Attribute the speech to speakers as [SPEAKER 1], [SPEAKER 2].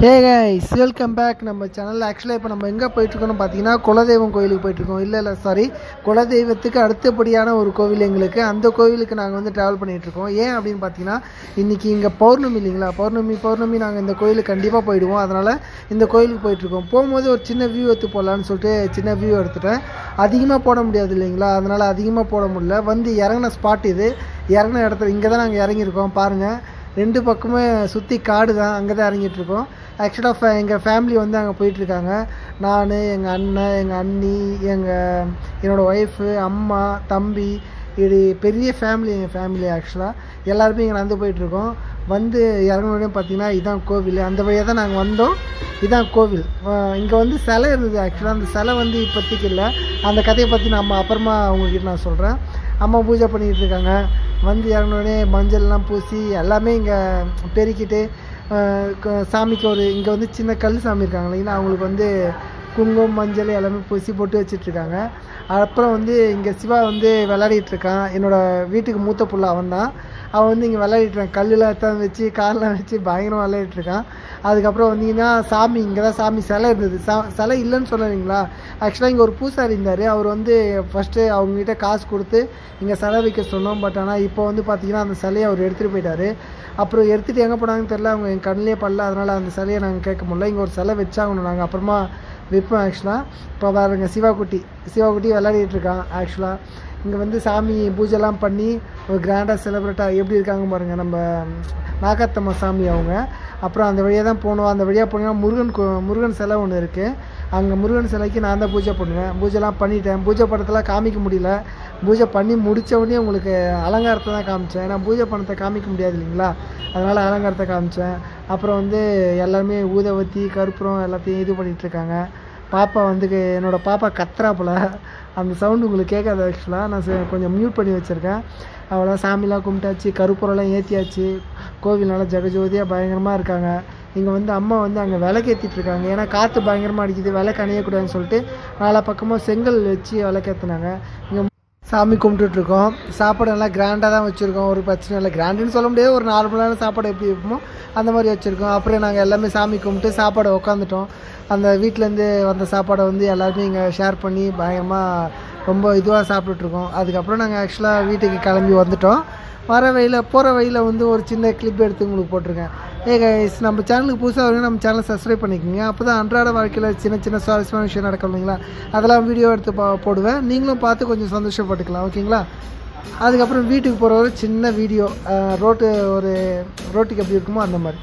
[SPEAKER 1] Hey guys welcome back நம்ம சேனலில் ஆக்சுவலாக இப்போ நம்ம எங்கே போயிட்டுருக்கோம்னு பார்த்தீங்கன்னா குலதெய்வம் கோயிலுக்கு போயிட்டுருக்கோம். இல்லை இல்லை சாரி குலதெய்வத்துக்கு அடுத்தபடியான ஒரு கோவில் எங்களுக்கு. அந்த கோவிலுக்கு நாங்கள் வந்து ட்ராவல் பண்ணிகிட்ருக்கோம் ஏன் அப்படின்னு பார்த்தீங்கன்னா இன்றைக்கி இங்கே பௌர்ணமி இல்லைங்களா? பௌர்ணமி பௌர்ணமி நாங்கள் இந்த கோயிலுக்கு கண்டிப்பாக போயிடுவோம். அதனால் இந்த கோயிலுக்கு போயிட்டுருக்கோம். போகும்போது ஒரு சின்ன வியூ எடுத்து போகலான்னு சொல்லிட்டு சின்ன வியூ எடுத்துட்டேன். அதிகமாக போட முடியாது இல்லைங்களா? அதனால் அதிகமாக போட முடியல. வந்து இறங்கின ஸ்பாட் இது. இறங்கின இடத்துல இங்கே தான் நாங்கள் இறங்கியிருக்கோம். பாருங்கள் ரெண்டு பக்கமே சுற்றி காடு தான் அங்கே தான் இறங்கிட்டு ஆக்சுவலாக எங்கள் ஃபேமிலி வந்து அங்கே போயிட்டுருக்காங்க. நான் எங்கள் அண்ணன் எங்கள் அண்ணி எங்கள் என்னோடய ஒய்ஃபு அம்மா தம்பி இது பெரிய ஃபேமிலி எங்கள் ஃபேமிலி ஆக்சுவலாக எல்லாருமே இங்கே நடந்து போயிட்டுருக்கோம். வந்து இறங்கினோடனே பார்த்தீங்கன்னா இதான் கோவில். அந்த வழியாக தான் நாங்கள் வந்தோம். இதான் கோவில். இங்கே வந்து சிலை இருந்தது ஆக்சுவலாக அந்த சிலை வந்து இப்போதைக்கு இல்லை. அந்த கதையை பற்றி நம்ம அப்புறமா அவங்கக்கிட்ட நான் சொல்கிறேன் அம்மா பூஜை பண்ணிக்கிட்டு இருக்காங்க. வந்து இறங்கினோடனே மஞ்சள்லாம் பூசி எல்லாமே இங்கே பெருக்கிட்டு சாமிக்கு ஒரு இங்கே வந்து சின்ன கல் சாமி இருக்காங்க இல்லைங்களா அவங்களுக்கு வந்து குங்குமம் மஞ்சள் எல்லாமே பூசி போட்டு வச்சிட்ருக்காங்க. அப்புறம் வந்து இங்கே சிவா வந்து விளையாடிட்டுருக்கான் என்னோடய என்னோட வீட்டுக்கு மூத்த புள்ள அவன் தான் அவன் வந்து இங்கே விளையாடிட்டுருக்கான் இருக்கான் கல்லுலாம் வச்சு கார்லாம் வச்சு பயங்கரம் விளையாடிட்டு இருக்கான் அதுக்கப்புறம் வந்தீங்கன்னா சாமி இங்கே தான் சாமி சிலை இருந்தது. சா சிலை இல்லைன்னு சொல்லுறீங்களா ஆக்சுவலாக இங்கே ஒரு பூசாரி இருந்தார். அவர் வந்து ஃபஸ்ட்டு அவங்ககிட்ட காசு கொடுத்து இங்கே சிலை வைக்க சொன்னோம். பட் ஆனால் இப்போ வந்து பார்த்தீங்கன்னா அந்த சிலையை அவர் எடுத்துகிட்டு போயிட்டார். அப்புறம் எடுத்துகிட்டு எங்கே போனாங்கன்னு தெரில அவங்க என் கண்ணிலே படல. அதனால் அந்த சிலையை நாங்கள் கேட்க முடியல. இங்கே ஒரு சிலை வச்சாகணும் நாங்கள் அப்புறமா விற்போம் ஆக்சுவலாக இப்போ பாருங்க சிவாக்குட்டி. சிவாக்குட்டி விளையாடிட்டு இருக்கான் ஆக்சுவலாக இங்கே வந்து சாமி பூஜைலாம் பண்ணி ஒரு கிராண்டாக செலிப்ரேட்டாக எப்படி இருக்காங்க பாருங்கள் நம்ம நாகாத்தம்மா சாமி அவங்க. அப்புறம் அந்த வழியாக தான் போகணும் அந்த வழியாக போனீங்கன்னா முருகன் கோ- முருகன் சிலை ஒன்று இருக்குது அங்கே முருகன் சிலைக்கு நான் தான் பூஜை பண்ணுவேன். பூஜைலாம் பண்ணிட்டேன். பூஜை படத்தெல்லாம் காமிக்க முடியல. பூஜை பண்ணி முடித்தவொடனே உங்களுக்கு அலங்காரத்தை தான் காமிச்சேன். ஏன்னா பூஜை பணத்தை காமிக்க முடியாது இல்லைங்களா? அதனால் அலங்காரத்தை காமிச்சேன். அப்புறம் வந்து எல்லாருமே ஊதவத்தி கற்பூரம் எல்லாத்தையும் இது பண்ணிகிட்ருக்காங்க பாப்பா வந்து என்னோடய பாப்பா கத்துறாப்புல. அந்த சவுண்டு உங்களுக்கு கேட்காது ஆக்சுவலாக நான் ச- கொஞ்சம் மியூட் பண்ணி வச்சுருக்கேன். அவ்வளோ சாமிலாம் கும்பிட்டாச்சு கருப்புரெல்லாம் ஏற்றியாச்சு கோவில் நல்லா ஜெகஜோதியாக பயங்கரமாக இருக்காங்க. இங்கே வந்து அம்மா வந்து அங்கே விளக்கேற்றிட்டு இருக்காங்க ஏன்னா காற்று பயங்கரமாக அடிக்குது விளக்கு அணையக்கூடாதுன்னு சொல்லிட்டு நாலா பக்கமாக செங்கல் வச்சு விளக்கேற்றினாங்க இங்கே சாமி கும்பிட்டுட்ருக்கோம். சாப்பாடு நல்லா கிராண்டாக தான் வச்சுருக்கோம். ஒரு பிரச்சனை இல்லை. கிராண்டுன்னு சொல்ல முடியாது. ஒரு நார்மலான சாப்பாடு எப்படி வைப்போமோ அந்த மாதிரி வச்சுருக்கோம். அப்புறம் நாங்கள் எல்லாமே சாமி கும்பிட்டு சாப்பாடு உட்காந்துட்டோம் அந்த வீட்டிலேருந்து வந்த சாப்பாடை வந்து எல்லாருமே இங்கே ஷேர் பண்ணி பயங்கரமாக ரொம்ப இதுவாக சாப்பிட்டுட்ருக்கோம். அதுக்கப்புறம் நாங்கள் ஆக்சுவலாக வீட்டுக்கு கிளம்பி வந்துட்டோம். வர வழியில் போகிற வழியில் வந்து ஒரு சின்ன கிளிப் எடுத்து உங்களுக்கு போட்டிருக்கேன். கைஸ் நம்ம சேனலுக்கு புதுசாக வரணும் நம்ம சேனலை சப்ஸ்கிரைப் பண்ணிக்கோங்க. அப்போ தான் அன்றாட வாழ்க்கையில் சின்ன சின்ன சுவாரஸ்யமான விஷயம் நடக்கும் இல்லைங்களா? அதெல்லாம் வீடியோ எடுத்து பா போடுவேன். நீங்களும் பார்த்து கொஞ்சம் சந்தோஷப்பட்டுக்கலாம் ஓகேங்களா? அதுக்கப்புறம் வீட்டுக்கு போகிற ஒரு சின்ன வீடியோ ரோட்டு ஒரு ரோட்டுக்கு எப்படி இருக்குமோ அந்த மாதிரி.